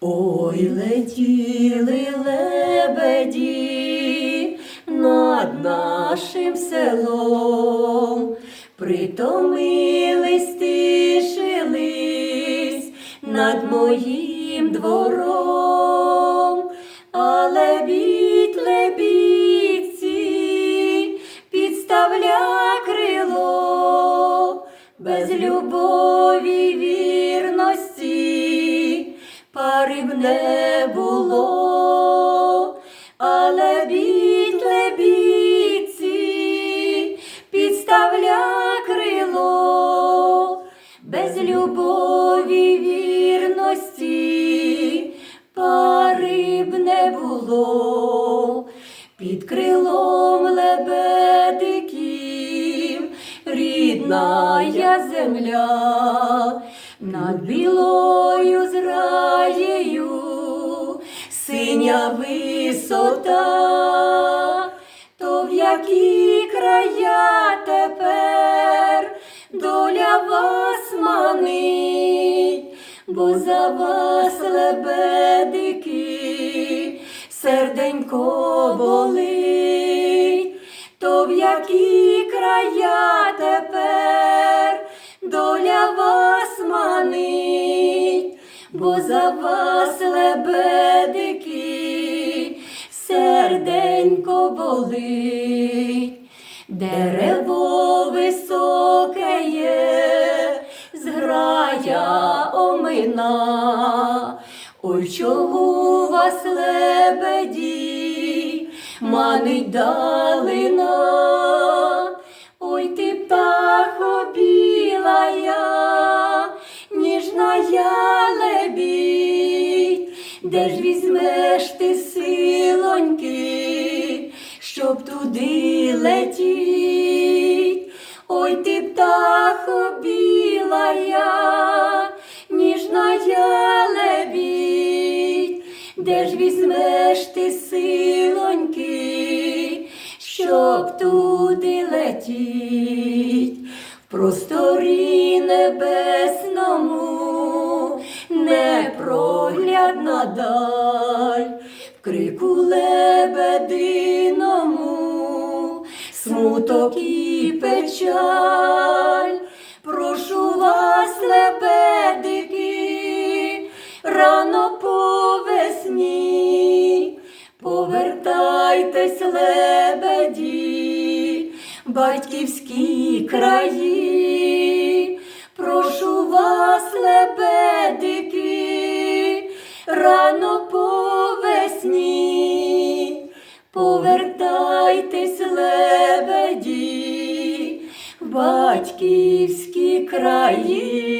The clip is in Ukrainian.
Ой, летіли лебеді над нашим селом, притомились, тишились над моїм двором, але бід лебідці підставля крило. Без любові не було, але бід підставля крило. Без любові вірності пари б не було. Під крилом лебедиків рідна земля, над білою зраєю синя висота, то в які края тепер доля вас манить, бо за вас лебедики серденько болить, то в які края тепер доля вас манить, бо за вас лебедики серденько болить. Дерево високе є, зграя омина, ой, чого вас лебеді, манить далина, ой, ти птахо білая, ніжна я лебідь, де ж візьмеш ти ти птахо білая, ніжна я лебідь, де ж візьмеш ти силоньки, щоб туди летіть, в просторі небесному, непроглядна даль, в крику лебединому, смуток і печаль, прошу вас, лебедики, рано по весні, повертайтесь, лебеді, батьківські краї, повертайтесь, лебеді, батьківські краї.